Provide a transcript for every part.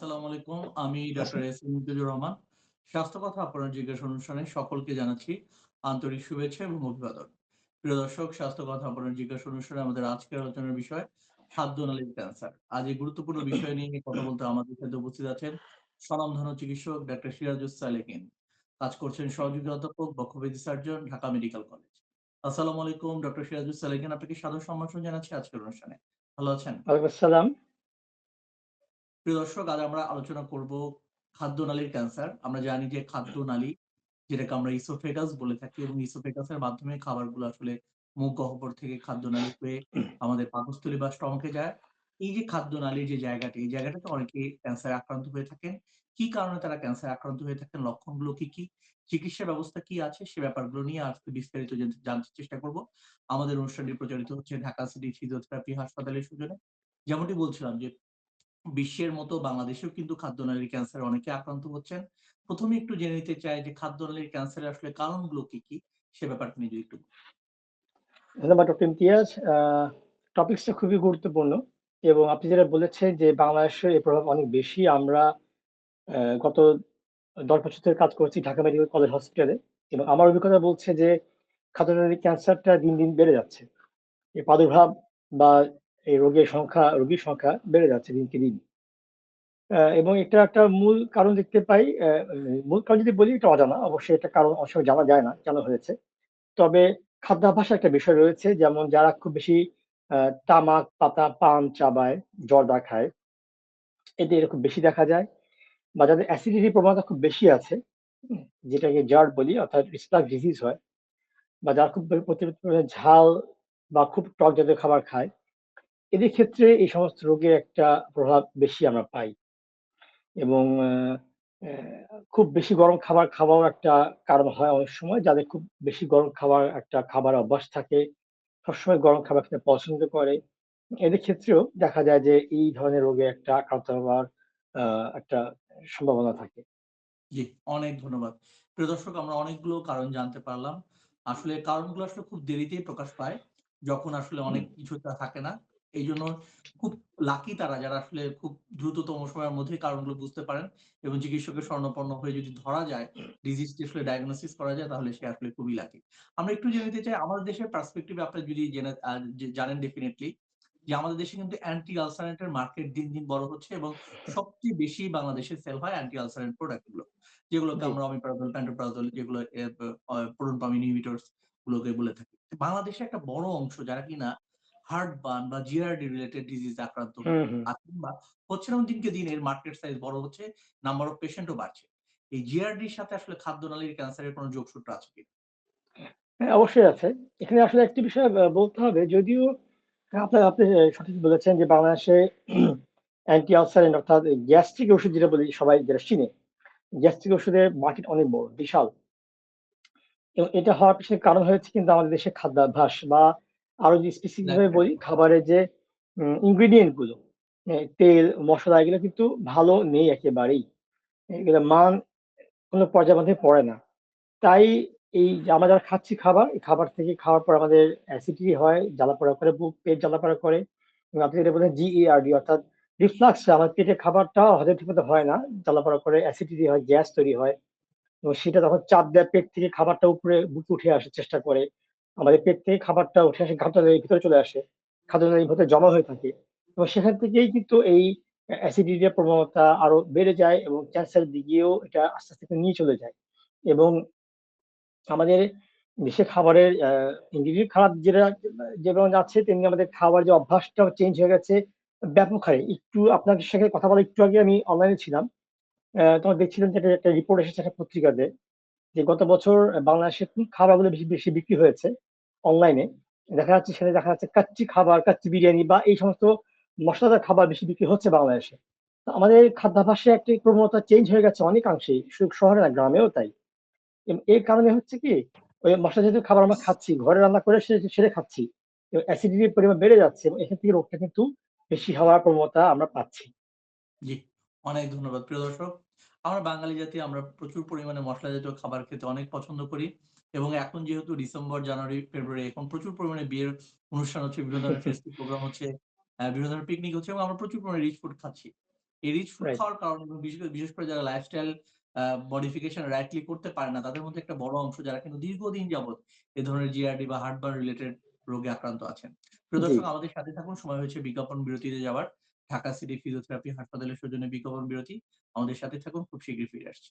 আসসালামু আলাইকুম। আমি ডক্টর এস রহমান। স্বাস্থ্য কথা আপনার জিজ্ঞাসা অনুষ্ঠানে সকলকে জানাচ্ছি আন্তরিক শুভেচ্ছা এবং অভিবাদন। প্রিয় দর্শক, স্বাস্থ্য কথা আপনার জিজ্ঞাসা অনুষ্ঠানে আমাদের আজকের আলোচনার বিষয় খাদ্যনালীর ক্যান্সার। আজ এই গুরুত্বপূর্ণ বিষয় নিয়ে কথা বলতে আমাদের সাথে উপস্থিত আছেন স্বনামধন্য চিকিৎসক ডাক্তার সিরাজুস সালেকিন। কাজ করছেন সহযোগী অধ্যাপক, বক্ষব্যাধি সার্জন, ঢাকা মেডিকেল কলেজ। আসসালামু আলাইকুম ডক্টর সিরাজুস সালেকিন। আপনাকে সাদর সম্ভাষণ জানাচ্ছি আজকের অনুষ্ঠানে। ভালো আছেন? আসসালাম। প্রিয় দর্শক, আজ আমরা আলোচনা করব খাদ্যনালীর ক্যান্সার। আমরা জানি যে খাদ্যনালী যেটাকে আমরা ইসোফেগাস বলে থাকি এবং ইসোফেগাসের মাধ্যমে খাবারগুলো আসলে মুখ গহ্বর থেকে খাদ্যনালী হয়ে আমাদের পাকস্থলী বা স্টমাকে যায়। এই যে খাদ্যনালীর যে জায়গাটি, এই জায়গাটাতে অনেকেই ক্যান্সারে আক্রান্ত হয়ে থাকেন। কি কারণে তারা ক্যান্সার আক্রান্ত হয়ে থাকেন? লক্ষণগুলো কি, কি? চিকিৎসা ব্যবস্থা কি আছে? সে ব্যাপারগুলো নিয়ে আজকে বিস্তারিত জানতে চেষ্টা করব। আমাদের অনুষ্ঠানটি প্রচারিত হচ্ছে ঢাকা সিটি ফিজিওথেরাপি হাসপাতালের সৌজন্যে। যেমনটি বলছিলাম যে বিশ্বের মতো বাংলাদেশেও কিন্তু খাদ্যনালীর ক্যান্সার অনেকে আক্রান্ত হচ্ছেন। প্রথমে একটু জেনে নিতে চাই যে খাদ্যনালীর ক্যান্সারের আসলে কারণগুলো কি, কি? সে ব্যাপারটা নিয়ে একটু ধন্যবাদ ডক্টর ইমতিয়াজ। টপিকসটা খুবই গুরুত্বপূর্ণ এবং আপনি যেটা বলেছেন যে বাংলাদেশে এর প্রভাব অনেক বেশি। আমরা গত ১০ বছর ধরে কাজ করছি ঢাকা মেডিকেল কলেজ হসপিটালে এবং আমার অভিজ্ঞতা বলছে যে খাদ্যনালীর ক্যান্সারটা দিন, দিন বেড়ে যাচ্ছে। এই প্রাদুর্ভাব বা এই রোগের সংখ্যা রোগীর সংখ্যা বেড়ে যাচ্ছে দিনকে দিন। এবং এটা একটা মূল কারণ দেখতে পাই মূল কারণ যদি বলি এটা অজানা। অবশ্যই এটা কারণ অবশ্যই জানা যায় না কেন হয়েছে। তবে খাদ্যাভ্যাসের একটা বিষয় রয়েছে যেমন যারা খুব বেশি তামাক, পাতা, পান চাবায়, জর্দা খায়, এদের এরকম বেশি দেখা যায়। বা যাদের অ্যাসিডিটির প্রবণতা খুব বেশি আছে, যেটাকে জার্ড বলি অর্থাৎ রিফ্লাক্স ডিজিজ হয়। বা যারা খুব ঝাল বা খুব টক জাতীয় খাবার খায়, এদের ক্ষেত্রে এই সমস্ত রোগের একটা প্রভাব বেশি আমরা পাই। এবং খুব বেশি গরম খাবার খাওয়াও একটা কারণ হয় অনেক সময়। যাদের খুব বেশি গরম খাবার একটা খাবার অভ্যাস থাকে, সবসময় গরম খাবার খেতে পছন্দ করে। এদের ক্ষেত্রেও দেখা যায় যে এই ধরনের রোগে একটা আক্রান্ত হওয়ার একটা সম্ভাবনা থাকে। জি, অনেক ধন্যবাদ। প্রিয় দর্শক আমরা অনেকগুলো কারণ জানতে পারলাম। আসলে কারণগুলো আসলে খুব দেরিতেই প্রকাশ পায়। যখন আসলে অনেক কিছু তা থাকে না। এইজন্য খুব লাকি তারা যারা আসলে খুব দ্রুততম সময়ের মধ্যেই কারণগুলো বুঝতে পারেন এবং চিকিৎসকের শরণাপন্ন হয়ে যদি ধরা যায়, ডিজিজটি আসলে ডায়াগনোসিস করা যায় তাহলে সে আসলে খুবই লাকি। আমরা একটু জেনে নিতে চাই আমাদের দেশের পার্সপেক্টিভ আপনি যদি জেনে জানেন ডেফিনেটলি যে আমাদের দেশে কিন্তু অ্যান্টি আলসারেন্ট এর মার্কেট দিন, দিন বড় হচ্ছে এবং সবচেয়ে বেশি বাংলাদেশে সেল হয় অ্যান্টি আলসারেন্ট প্রোডাক্টগুলো। যেগুলোকে। আমরা অমিপ্রাজল, প্যান্টোপ্রাজল যেগুলো পাম্প ইনহিবিটরস গুলোকে বলে থাকি। বাংলাদেশে একটা বড় অংশ যারা কিনা হার্ট বার্ন বা জিআরডি রিলেটেড ডিজিজ আক্রান্ত। আছেন বা হচ্ছেন দিনকে দিন এর মার্কেট সাইজ বড় হচ্ছে, নাম্বার অফ পেশেন্ট ও বাড়ছে। এই জিআরডির সাথে আসলে খাদ্যনালীর ক্যান্সারের কোনো যোগসূত্র আছে কি হ্যাঁ, অবশ্যই আছে। এখানে আসলে একটি বিষয় বলতে হবে যদিও আপনার আপনি সঠিক বলেছেন যে বাংলাদেশে অ্যান্টি আলসারেন্ট অর্থাৎ গ্যাস্ট্রিক ওষুধ যেটা বলি সবাই যেটা চিনে, গ্যাস্ট্রিক ওষুধের মার্কেট অনেক বড়, বিশাল। এবং এটা হওয়ার পেছনে কারণ হয়েছে কিন্তু আমাদের দেশের খাদ্যাভ্যাস বা আরও যদি স্পেসিফিক ভাবে বলি খাবারের যে ইনগ্রেডিয়েন্টগুলো, তেল, মশলা এগুলো কিন্তু ভালো নেই একেবারেই। এগুলো মান কোনো পর্যায়ের মধ্যে পড়ে না। তাই এই আমরা যারা খাচ্ছি খাবার, এই খাবার থেকে খাওয়ার পর আমাদের অ্যাসিডিটি হয়, জ্বালাপোড়া করে বুক, পেট জ্বালাপোড়া করে। এবং আপনি যেটা বললেন জিইআরডি অর্থাৎ রিফ্লাক্স আমার পেটের খাবারটা হজম ঠিকমতো হয় না। জ্বালাপোড়া করে অ্যাসিডিটি হয়, গ্যাস তৈরি হয়। এবং সেটা তখন চাপ দেয় পেট থেকে খাবারটা উপরে বুকে উঠে আসার চেষ্টা করে। আমাদের পেট থেকে খাবারটা উঠে আসে খাদ্যনালীর ভিতরে চলে আসে। খাদ্যনালীর ভিতরে জমা হয়ে থাকে। এবং সেখান থেকেই কিন্তু এই অ্যাসিডিটির প্রবণতা আরও বেড়ে যায় এবং ক্যান্সারের দিকেও এটা আস্তে, আস্তে নিয়ে চলে যায়। এবং আমাদের দেশে খাবারের ingredient খারাপ যেটা যেমন যাচ্ছে তেমনি আমাদের খাওয়ার যে অভ্যাসটাও চেঞ্জ হয়ে গেছে ব্যাপক হারে। একটু আপনার সাথে কথা বলার একটু আগে আমি অনলাইনে ছিলাম। তখন দেখছিলাম যে একটা রিপোর্ট এসেছে একটা পত্রিকাতে যে গত বছর বাংলাদেশে কোন খাবারগুলো বেশি, বেশি বিক্রি হয়েছে অনলাইনে। দেখা যাচ্ছে সেখানে দেখা যাচ্ছে কাচ্চি খাবার, কাচ্চি বিরিয়ানি বা এই সমস্ত মশলাদার খাবার বেশি বিক্রি হচ্ছে বাংলাদেশে। আমাদের খাদ্যাভ্যাসে একটি প্রবণতা চেঞ্জ হয়ে গেছে অনেকাংশেই। শহরে না গ্রামেও তাই। এর কারণে হচ্ছে কি ওই মশলা জাতীয় খাবার আমরা খাচ্ছি, ঘরে রান্না করে সেরে খাচ্ছি। অ্যাসিডিটির পরিমাণ বেড়ে যাচ্ছে এবং এখান থেকে রোগটা কিন্তু বেশি হওয়ার প্রবণতা আমরা পাচ্ছি। জি, অনেক ধন্যবাদ প্রিয় দর্শক। আমরা বাঙালি জাতি আমরা প্রচুর পরিমাণে মশলা জাতীয় খাবার খেতে অনেক পছন্দ করি এবং এখন যেহেতু ডিসেম্বর, জানুয়ারি, ফেব্রুয়ারি এখন প্রচুর পরিমাণে বিয়ের অনুষ্ঠান হচ্ছে, বিভিন্ন ধরনের ফেস্টিভ প্রোগ্রাম হচ্ছে, বিভিন্ন ধরনের পিকনিক হচ্ছে এবং আমরা প্রচুর পরিমাণে রিচ ফুড খাচ্ছি। এই রিচ ফুড খাওয়ার কারণে বিশেষ করে যারা লাইফস্টাইল মডিফিকেশন রাইটলি করতে পারে না, তাদের মধ্যে একটা বড় অংশ যারা কিন্তু দীর্ঘদিন যাবৎ এ ধরনের জিআরডি বা হার্ট-বার্ন রিলেটেড রোগে আক্রান্ত আছেন। প্রিয় দর্শক আমাদের সাথে থাকুন। সময় হয়েছে বিজ্ঞাপন বিরতিতে যাওয়ার। ঢাকা সিটি ফিজিওথেরাপি হাসপাতালের সৌজন্যে বিজ্ঞাপন বিরতি। আমাদের সাথে থাকুন। খুব শীঘ্রই ফিরে আসছি।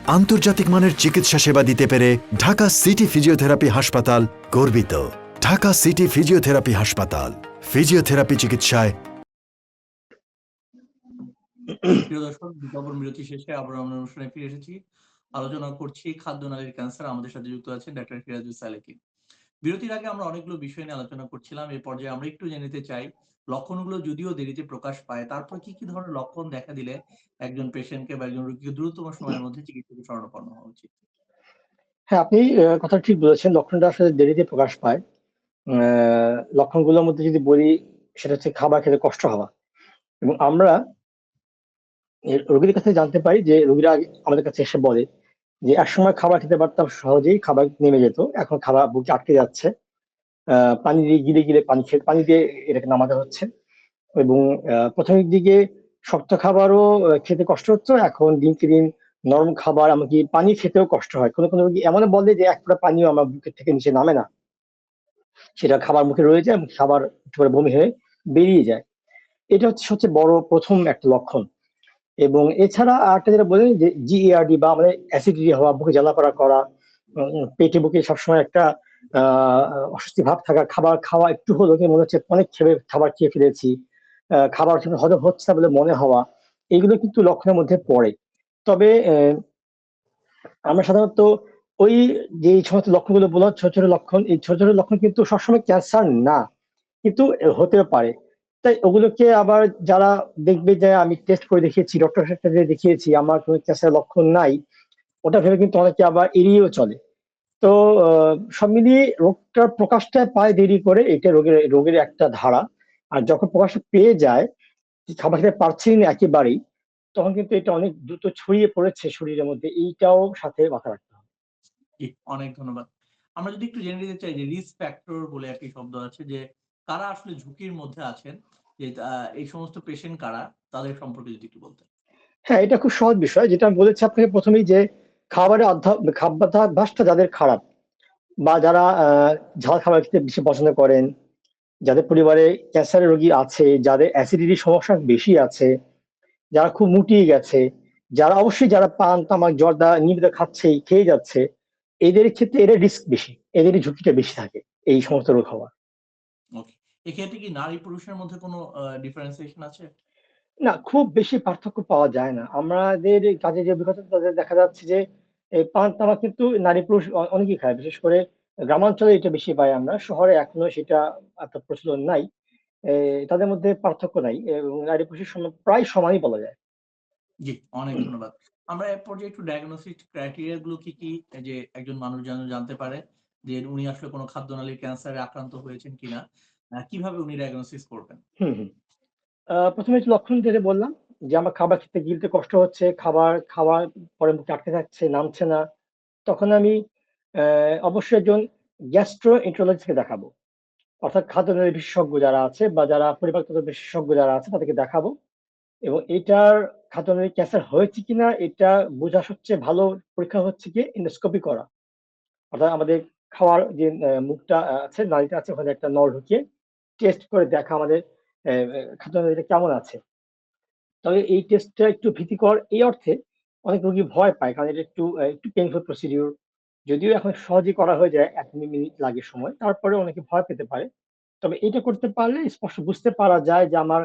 আন্তর্জাতিক মানের চিকিৎসা সেবা দিতে পেরে ঢাকা সিটি ফিজিওথেরাপি হাসপাতাল গর্বিত ঢাকা সিটি ফিজিওথেরাপি হাসপাতাল, ফিজিওথেরাপি চিকিৎসায় বিরতি শেষে আবার আমরা অনুষ্ঠানে ফিরে এসেছি। আলোচনা করছি খাদ্য নালীর ক্যান্সার। আমাদের সাথে যুক্ত আছেন ডাক্তার ফিরাজুল সালেকিন। বিরতির আগে আমরা অনেকগুলো বিষয় নিয়ে আলোচনা করছিলাম। এই পর্যায়ে আমরা একটু জেনে চাই, লক্ষণগুলো যদিও দেরিতে প্রকাশ পায়, তারপর কি, কি ধরনের লক্ষণ দেখা দিলে একজন পেশেন্টকে বা একজন রোগীকে দ্রুততম সময়ের মধ্যে চিকিৎসকের শরণাপন্ন হওয়া উচিত? হ্যাঁ, আপনি কথা ঠিক বলেছেন। লক্ষণটা আসলে দেরিতে প্রকাশ পায়। লক্ষণগুলোর মধ্যে যদি বলি সেটা হচ্ছে খাবার খেতে কষ্ট হওয়া। এবং আমরা এ রোগীদের কাছে জানতে পারি যে রোগীরা আমাদের কাছে এসে বলে যে, "একসময় খাবার খেতে পারতাম সহজেই খাবার নেমে যেত। এখন খাবার বুকে আটকে যাচ্ছে। পানি দিয়ে গিলে, গিলে পানি খেয়ে পানি দিয়ে এটাকে নামাতে হচ্ছে।" এবং ১ম দিকে শক্ত খাবারও খেতে কষ্ট হতো। এখন দিনকে দিন নরম খাবার এমনকি পানি খেতেও কষ্ট হয়। কোনো, কোনো রোগী এমনও বলে যে, "এক ফোঁটা পানিও আমার বুকের থেকে নিচে নামে না।" সেটা খাবার মুখে রয়ে যায় খাবার বমি হয়ে বেরিয়ে যায়। এটা হচ্ছে সবচেয়ে বড় প্রথম একটা লক্ষণ। এবং এছাড়া আরেকটা যেটা বলেন যে GERD বা আমাদের অ্যাসিডিটি হওয়া, বুকে জ্বালাপোড়া করা, উম পেটে বুকে সবসময় একটা আ অস্বস্তি ভাব থাকা, খাবার খাওয়া একটু হলেও মনে হচ্ছে অনেক খেয়ে খাবার খেয়ে ফেলেছি। খাবার হজম হচ্ছে না বলে মনে হওয়া, এগুলো কিন্তু লক্ষণের মধ্যে পড়ে। তবে আমরা সাধারণত ওই যে সমস্ত লক্ষণগুলো বললাম ছোট, ছোট লক্ষণ, এই ছোট, ছোট লক্ষণ কিন্তু সবসময় ক্যান্সার না। কিন্তু এ হতেও পারে। তাই ওগুলোকে আবার যারা দেখবে যে আমি টেস্ট করে দেখিয়েছি, ডক্টর সাথে দেখিয়েছি, আমার কোনো ক্যান্সারের লক্ষণ নাই, ওটা ভেবে কিন্তু অনেকে আবার এড়িয়েও চলে। তো সব মিলিয়ে রোগটার প্রকাশটা পায় দেরি করে, এটা রোগের রোগের একটা ধারা। আর যখন প্রকাশটা পেয়ে যায়, খাবার খেতে পারছি না একেবারেই, তখন কিন্তু এটা অনেক দ্রুত ছড়িয়ে পড়েছে শরীরের মধ্যে। এইটাও সাথে মাথায় রাখতে হবে। অনেক ধন্যবাদ। আমরা যদি একটু জেনে নিতে চাই যে রিস্ক ফ্যাক্টর বলে একটি শব্দ আছে যে কারা আসলে ঝুঁকির মধ্যে আছেন, যে এই সমস্ত পেশেন্ট কারা? তাদের সম্পর্কে যদি একটু বলতেন। হ্যাঁ, এটা খুব সহজ বিষয়। যেটা আমি বলেছি আপনাকে ১ম এই যে খাবারের খাদ্যাভ্যাসটা যাদের খারাপ বা যারা ঝাল খাবার খেতে বেশি পছন্দ করেন, যাদের পরিবারে ক্যান্সারের রোগী আছে, যাদের অ্যাসিডিটির সমস্যা বেশি আছে, যারা খুব মুটিয়ে গেছে, যারা অবশ্যই যারা পান, তামাক, জর্দা নিয়মিত খাচ্ছেই, খেয়ে যাচ্ছে, এদের ক্ষেত্রে এদের রিস্ক বেশি। এদেরই ঝুঁকিটা বেশি থাকে এই সমস্ত রোগ হওয়ার। ওকে। এক্ষেত্রে কি নারী পুরুষের মধ্যে কোনো ডিফারেন্সিয়েশন আছে? না, খুব বেশি পার্থক্য পাওয়া যায় না। আমাদের কাজে যে অভিজ্ঞতা তাদের দেখা যাচ্ছে যে এই পান তামাক কিন্তু নারী পুরুষ অনেকেই খায়। বিশেষ করে গ্রামাঞ্চলে এটা বেশি পাই আমরা। শহরে এখনও সেটা এত প্রচলন নাই। তাদের মধ্যে পার্থক্য নাই এবং নারী পুরুষের প্রায় সমানই বলা যায়। জি, অনেক ধন্যবাদ। আমরা এ পর্যায়ে একটু ডায়াগনস্টিক ক্রাইটেরিয়া গুলো কি, কি যে একজন মানুষ যেন জানতে পারে যে উনি আসলে কোনো খাদ্যনালীর ক্যান্সারে আক্রান্ত হয়েছেন কিনা? কীভাবে উনি ডায়াগনোসিস করবেন? হুম, হুম। আ ১ম এ লক্ষণ যেটা বললাম যে আমার খাবার খেতে গিলতে কষ্ট হচ্ছে, খাবার খাওয়ার পরে মুখে আটকে থাকছে, নামছে না। তখন আমি অবশ্যই একজন গ্যাস্ট্রোএন্টারোলজিস্ট কে দেখাবো। অর্থাৎ খাদ্যনালী বিশেষজ্ঞ যারা আছে বা যারা পরিপাকতন্ত্র বিশেষজ্ঞ যারা আছে তাদেরকে দেখাবো। এবং এটার খাদ্যনালীর ক্যান্সার হয়েছে কিনা এটা বোঝা সবচেয়ে ভালো পরীক্ষা হচ্ছে গিয়ে এন্ডোস্কোপি করা। অর্থাৎ আমাদের খাওয়ার যে মুখটা আছে, নালীটা আছে ওখানে একটা নল ঢুকিয়ে টেস্ট করে দেখা আমাদের অ্যা খাদ্যনালীটা কেমন আছে। তবে এই টেস্টটা একটু ভীতিকর এই অর্থে অনেক রোগী ভয় পায় কারণ এটা একটু একটু পেইনফুল প্রসিডিউর যদিও এখন সহজেই করা হয়ে যায় এক মিনিট লাগে সময় তারপরে অনেকে ভয় পেতে পারে। তবে এটা করতে পারলে স্পষ্ট বুঝতে পারা যায় যে আমার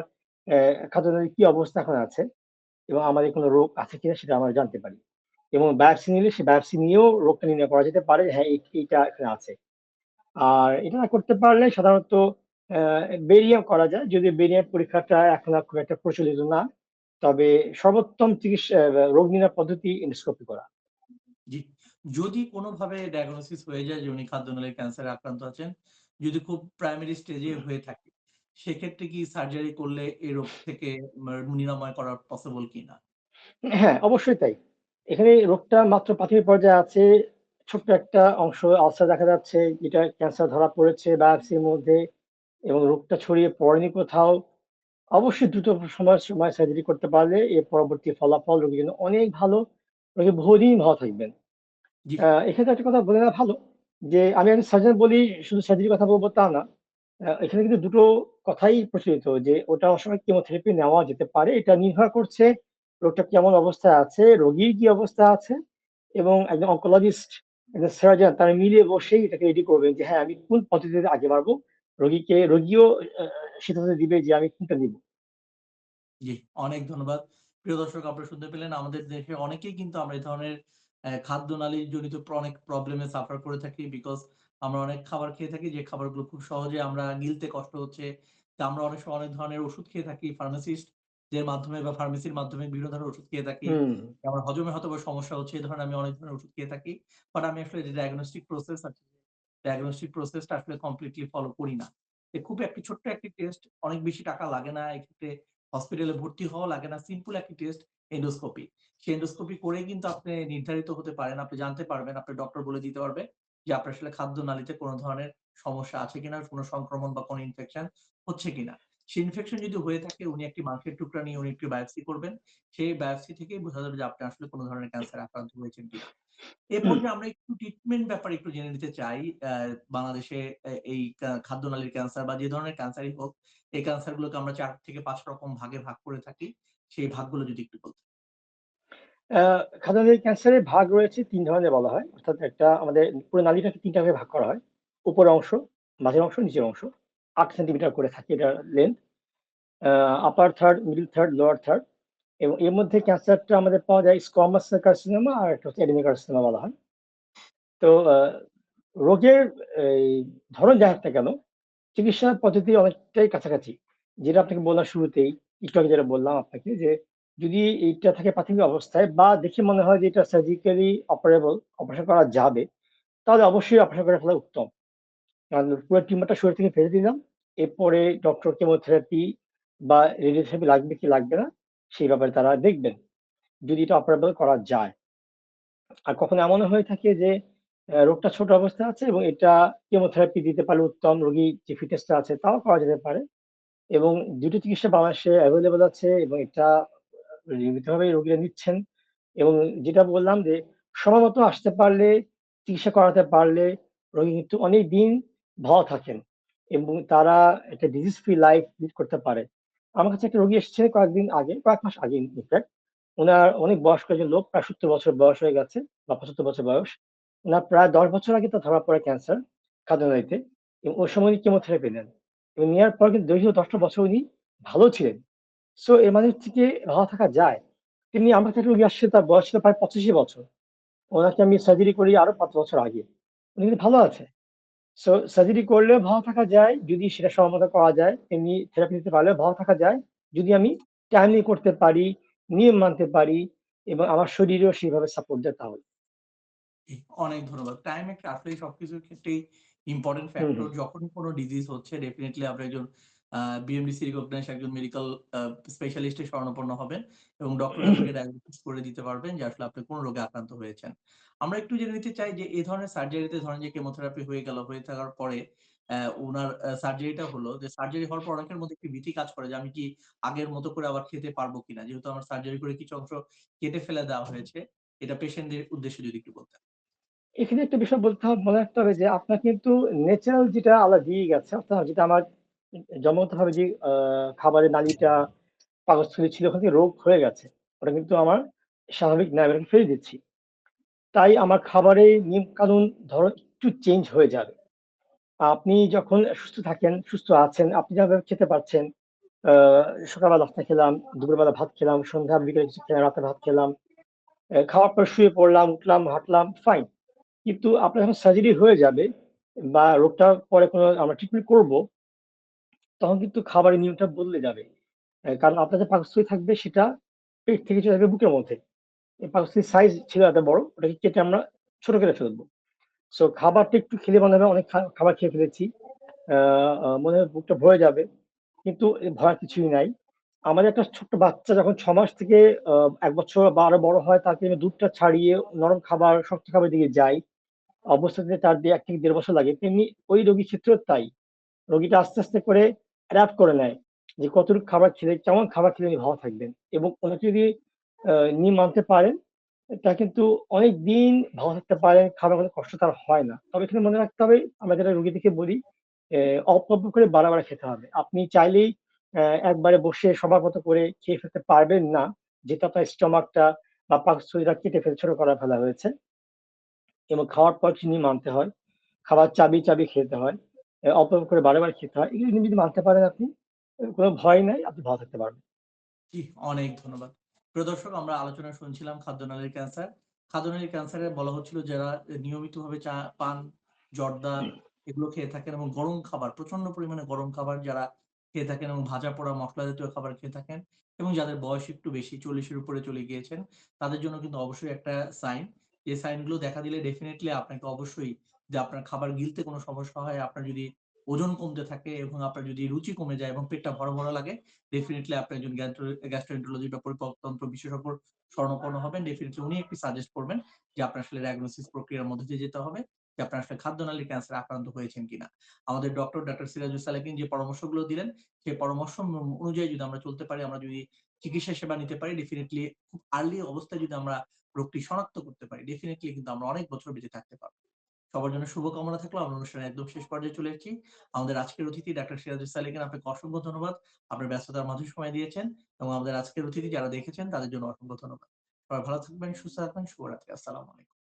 খাদ্যনালীর কি অবস্থা এখন আছে এবং আমাদের কোনো রোগ আছে কিনা সেটা আমরা জানতে পারি। এবং বায়োপসি নিলে সে বায়োপসি নিয়েও রোগটা নির্ণয় করা যেতে পারে। হ্যাঁ এই- এইটা এখানে আছে। আর এটা না করতে পারলে সাধারণত বেরিয়াম করা যায়। যদি বেরিয়াম পরীক্ষাটা এখন আর খুব একটা প্রচলিত না তবে সর্বোত্তম চিকিৎসা রোগ নির্ণয় পদ্ধতি এন্ডোস্কোপি করা। জি। যদি কোনোভাবে ডায়াগনোসিস হয়ে যায় যে উনি খাদ্যনালীর ক্যান্সারে আক্রান্ত আছেন যদি খুব প্রাইমারি স্টেজে হয়ে থাকে সেক্ষেত্রে কি সার্জারি করলে এই রোগ থেকে নিরাময় করা পসিবল কিনা? হ্যাঁ অবশ্যই তাই। এখানে রোগটা মাত্র প্রাথমিক পর্যায়ে আছে। ছোট্ট একটা অংশ আলসার দেখা যাচ্ছে যেটা ক্যান্সার ধরা পড়েছে বায়োপসির মধ্যে এবং রোগটা ছড়িয়ে পড়েনি কোথাও। অবশ্যই দ্রুত সময় সময় সার্জারি করতে পারলে এর পরবর্তী ফলাফল রোগীর জন্য অনেক ভালো। রোগী বহুদিন ভালো থাকবেন। এক্ষেত্রে একটা কথা বলে নেওয়া ভালো যে আমি একজন সার্জন বলি শুধু সার্জারি কথা বলব তা না। এখানে কিন্তু দুটো কথাই প্রচলিত যে ওটা অনেক সময় কেমোথেরাপি নেওয়া যেতে পারে এটা নির্ভর করছে রোগটা কেমন অবস্থায় আছে রোগীর কি অবস্থা আছে এবং একজন অঙ্কোলজিস্ট একজন সার্জন তারা মিলিয়ে বসেই এটাকে রেডি করবেন যে হ্যাঁ আমি কোন পদ্ধতিতে আগে বাড়বো? রোগীকে রোগীও সিদ্ধান্ত দিবে যে আমি কোনটা নিব। জি অনেক ধন্যবাদ। প্রিয় দর্শক আপনারা শুনতে পেলেন আমাদের দেশে অনেকেই কিন্তু আমরা এই ধরনের আহ, খাদ্যনালী জনিত অনেক প্রবলেমে সাফার করে থাকি বিকজ আমরা অনেক খাবার খেয়ে থাকি যে খাবারগুলো খুব সহজে আমরা গিলতে কষ্ট হচ্ছে। আমরা অনেক সময় অনেক ধরনের ওষুধ খেয়ে থাকি ফার্মাসিস্ট দের মাধ্যমে বা ফার্মেসির মাধ্যমে বিভিন্ন ধরনের ওষুধ খেয়ে থাকি। আমার হজমে হয়তো বা সমস্যা হচ্ছে এই ধরনের আমি অনেক ধরনের ওষুধ খেয়ে থাকি। বাট আমি আসলে যে ডায়াগনস্টিক প্রসেস আছে ডায়াগনস্টিক প্রসেসটা আসলে কমপ্লিটলি ফলো করি না। খুব একটি ছোট্ট একটি টেস্ট অনেক বেশি টাকা লাগে না এক্ষেত্রে হসপিটালে ভর্তি হওয়া লাগে না সিম্পল একটি টেস্ট এন্ডোস্কোপি সেই এন্ডোস্কোপি করেই কিন্তু আপনি নির্ধারিত হতে পারেন আপনি জানতে পারবেন আপনার ডক্টর বলে দিতে পারবে যে আপনার আসলে খাদ্য নালীতে কোনো ধরনের সমস্যা আছে কিনা কোনো সংক্রমণ বা কোনো ইনফেকশন হচ্ছে কিনা। সেই ইনফেকশন যদি হয়ে থাকে উনি একটি মাংসের টুকরা নিয়ে উনি একটি বায়োপসি করবেন। সেই বায়োপসি থেকে বোঝা যাবে যে আপনি আসলে কোনো ধরনের ক্যান্সার আক্রান্ত হয়েছেন কিনা। এর পর্যায়ে আমরা একটু ট্রিটমেন্ট ব্যাপারে একটু জেনে নিতে চাই বাংলাদেশে এই খাদ্যনালীর ক্যান্সার বা যে ধরনের ক্যান্সারই হোক এই ক্যান্সার গুলোকে আমরা চার থেকে পাঁচ রকম ভাগে ভাগ করে থাকি। সেই ভাগগুলো যদি একটু বলতে আহ খাদ্যনালীর ক্যান্সারের ভাগ রয়েছে তিন ধরনের বলা হয়। অর্থাৎ একটা আমাদের পুরো নালীটাকে তিনটা ভাগে ভাগ করা হয়। উপরের অংশ মাঝের অংশ নিচের অংশ। আট সেন্টিমিটার করে থাকে এটা length upper third middle third lower third এবং এর মধ্যে ক্যান্সারটা আমাদের পাওয়া যায় স্কোয়ামাস কার্সিনোমা আর একটা হচ্ছে এডেনিক কার্সিনোমা বলা হয়। তো রোগের, এই, ধরন যা হোক না কেন? চিকিৎসা পদ্ধতি অনেকটাই কাছাকাছি, যেটা আপনাকে বললাম শুরুতেই, একটু আগে যেটা বললাম আপনাকে যে, যদি এইটা থাকে প্রাথমিক অবস্থায় বা দেখে মনে হয় যে এটা সার্জিক্যালি অপারেবল অপারেশন করা যাবে, তাহলে অবশ্যই অপারেশন করে ফেলা উত্তম। কারণ পুরো টিউমারটা শরীর থেকে ফেলে দিলাম এরপরে ডক্টর কেমোথেরাপি বা রেডিওথেরাপি লাগবে কি লাগবে না, সেই ব্যাপারে তারা দেখবেন। যদি এটা অপারেবল করা যায়। আর কখনো এমনও হয়ে থাকে যে রোগটা ছোট অবস্থায় আছে এবং এটা কেমোথেরাপি দিতে পারলে উত্তম রোগী যে ফিটেস্টটা আছে তাও করা যেতে পারে। এবং দুটো চিকিৎসা বাংলাদেশে অ্যাভেলেবল আছে এবং এটা নিয়মিতভাবে রোগীরা নিচ্ছেন। এবং যেটা বললাম যে সময় মতো আসতে পারলে, চিকিৎসা করাতে পারলে রোগী কিন্তু অনেক দিন ভালো থাকেন। এবং তারা একটা ডিজিজ ফ্রি লাইফ লিড করতে পারে। আমার কাছে একটা রোগী এসেছে কয়েকদিন আগে, কয়েক মাস আগে ইনফ্যাক্ট ওনার অনেক বয়স্ক একজন লোক, প্রায় সত্তর বছর বয়স হয়ে গেছে, বা পঁচাত্তর বছর বয়স। ওনার প্রায় দশ বছর আগে তো ধরা পড়ে ক্যান্সার খাদ্যনালীতে এবং ওই সময় উনি কেমোথেরাপি নেন। এবং নেওয়ার পর কিন্তু দীর্ঘ দশটা বছর উনি ভালো ছিলেন। সো এর মানে হচ্ছে কি, ভালো থাকা যায়। তেমনি আমার কাছে রোগী আসছে, তার বয়স ছিল প্রায় পঁচাশি বছর। ওনাকে আমি সার্জারি করি আরও পাঁচ বছর আগে। উনি কিন্তু ভালো আছে। সো সার্জারি করলেও ভালো থাকা যায় যদি সেটা সময় করা যায় তেমনি থেরাপি দিতে পারলেও ভালো থাকা যায়। যদি আমি টাইমলি করতে পারি নিয়ম মানতে পারি এবং আমার শরীরেও সেইভাবে সাপোর্ট দেয় তাহলে। অনেক ধন্যবাদ। টাইম একটা আসলে সবকিছুর ক্ষেত্রেই ইম্পর্টেন্ট ফ্যাক্টর যখন কোনো ডিজিজ হচ্ছে ডেফিনেটলি আমরা একজন বিএমডিসি রিকগনাইজ একজন মেডিকেল স্পেশালিস্টের শরণাপন্ন হবেন এবং ডক্টর আপনাকে ডায়াগনোসিস করে দিতে পারবেন যে আসলে আপনি কোন রোগে আক্রান্ত হয়েছেন। আমরা একটু জেনে নিতে চাই যে এই ধরনের সার্জারিতে ধরেন যে কেমোথেরাপি হয়ে গেল হয়ে থাকার পরে ওনার সার্জারিটা হলো যে সার্জারি হওয়ার পর অনেকের মধ্যে একটি ভীতি কাজ করে যে আমি কি আগের মতো করে আবার খেতে পারব কিনা? যেহেতু আমার সার্জারি করে কিছু অংশ কেটে ফেলে দেওয়া হয়েছে এটা পেশেন্টদের উদ্দেশ্যে যদি একটু বলতেন। এখানে একটা বিষয় বলতে হবে মনে রাখতে হবে যে আপনার কিন্তু ন্যাচারাল যেটা আল্লাহ দিয়ে গেছে অর্থাৎ যেটা আমার জন্মগতভাবে যে খাবারের নালীটা পাকস্থলী ছিল ওখানে রোগ হয়ে গেছে। ওটা কিন্তু আমার স্বাভাবিক না, আমি ফেলে দিচ্ছি। তাই আমার খাবারের নিয়ম-কানুন ধরো একটু চেঞ্জ হয়ে যাবে। আপনি যখন সুস্থ থাকেন, সুস্থ আছেন, আপনি যেভাবে খেতে পারছেন, সকালবেলা নাস্তা খেলাম, দুপুরবেলা ভাত খেলাম, সন্ধ্যা বিকেলে কিছু খেলাম, রাতে ভাত খেলাম। খাওয়ার পর শুয়ে পড়লাম, উঠলাম, হাঁটলাম, ফাইন। কিন্তু আপনার যখন সার্জারি হয়ে যাবে বা রোগটা পরে কোনো আমরা ট্রিটমেন্ট করব তখন কিন্তু খাবারের নিয়মটা বদলে যাবে। কারণ আপনার যে পাকস্থলী থাকবে সেটা পেট থেকে চলে যাবে বুকের মধ্যে। এই সাইজ ছিল এত বড়, ওটাকে কেটে আমরা ছোট করে ফেলব। সো খাবারটা একটু খেলে মনে হবে অনেক খাবার খেয়ে ফেলেছি। মনে হয় বুকটা ভরে যাবে। কিন্তু ভয়ার কিছুই নাই। আমাদের একটা ছোট্ট বাচ্চা যখন ৬ মাস থেকে ১ বছর বা আরও বড় হয় তাকে আমি দুধটা ছাড়িয়ে নরম খাবার, শক্ত খাবারের দিকে যাই। অবস্থাতে তার দিয়ে ১ থেকে ১.৫ বছর লাগে। তেমনি ওই রোগীর ক্ষেত্রেও তাই। রোগীটা আস্তে, আস্তে করে অ্যাডাপ্ট করে নেয় যে কতটুকু খাবার খেলে, কেমন খাবার খেলে উনি ভালো থাকবেন এবং ওনাকে যদি আ নিয়ম মানতে পারেন, তা কিন্তু অনেক দিন ভালো থাকতে পারেন, খাবার কোনো কষ্ট তার হয় না। তবে এখানে মনে রাখতে হবে আমরা যারা রোগীদেরকে বলি, এ অল্প, করে বারে, বারে খেতে হবে। আপনি চাইলেই একবারে বসে সবার মতো করে খেয়ে ফেলতে পারবেন না। যেহেতু আপনার স্টমাকটা বা পাকস্থলীটা কেটে ফেলে ছোট করে ফেলা হয়েছে। এবং খাওয়ার পর নিয়ম মানতে হয়। খাবার চাবিয়ে, চাবি খেতে হয়। অল্প করে বারে, বারে খেতে হয়। এগুলো যদি মানতে পারেন আপনি, কোনো ভয় নাই, আপনি ভালো থাকতে পারবেন। জি, অনেক ধন্যবাদ। প্রিয় দর্শক আমরা আলোচনা শুনছিলাম খাদ্যনালীর ক্যান্সার। খাদ্যনালীর ক্যান্সারে বলা হচ্ছিল যারা নিয়মিতভাবে চা, পান, জর্দা এগুলো খেয়ে থাকেন এবং গরম খাবার, প্রচণ্ড পরিমাণে গরম খাবার যারা খেয়ে থাকেন এবং ভাজা পোড়া মশলা জাতীয় খাবার খেয়ে থাকেন এবং যাদের বয়স একটু বেশি চল্লিশের উপরে চলে গিয়েছেন, তাদের জন্য কিন্তু অবশ্যই একটা সাইন। এই সাইনগুলো দেখা দিলে ডেফিনিটলি আপনাকে অবশ্যই যে আপনার খাবার গিলতে কোনো সমস্যা হয়, আপনার যদি ওজন কমতে থাকে এবং আপনার যদি রুচি কমে যায় এবং পেটটা ভরা, ভরা লাগে, ডেফিনিটলি আপনি একজন গ্যান্ট্রো গ্যাস্ট্রোএন্টারোলজি বা পরিপাকতন্ত্র বিশেষজ্ঞর শরণাপন্ন হবেন। ডেফিনিটলি উনি একটি সাজেস্ট করবেন যে আপনার আসলে ডায়াগনোসিস প্রক্রিয়ার মধ্যে দিয়ে যেতে হবে যে আপনার আসলে খাদ্যনালীর ক্যান্সার আক্রান্ত হয়েছেন কিনা। আমাদের ডক্টর, ডক্টর সিরাজুল সালেকিন যে পরামর্শগুলো দিলেন, সেই পরামর্শ অনুযায়ী যদি আমরা চলতে পারি, আমরা যদি চিকিৎসা সেবা নিতে পারি, ডেফিনেটলি খুব আর্লি অবস্থায় যদি আমরা রোগটি শনাক্ত করতে পারি, ডেফিনিটলি কিন্তু আমরা অনেক বছর বেঁচে থাকতে পারব। সবার জন্য শুভকামনা থাকল। আমরা অনুষ্ঠানে একদম শেষ পর্যায়ে চলে এসেছি। আমাদের আজকের অতিথি ডাক্তার সিরাজুল সালিকেন আপনাকে অসংখ্য ধন্যবাদ। আপনার ব্যস্ততার মাঝে সময় দিয়েছেন এবং আমাদের আজকের অতিথি যারা দেখেছেন তাদের জন্য অসংখ্য ধন্যবাদ। সবাই ভালো থাকবেন, সুস্থ থাকবেন। শুভরাত্রি। আসসালাম আলাইকুম।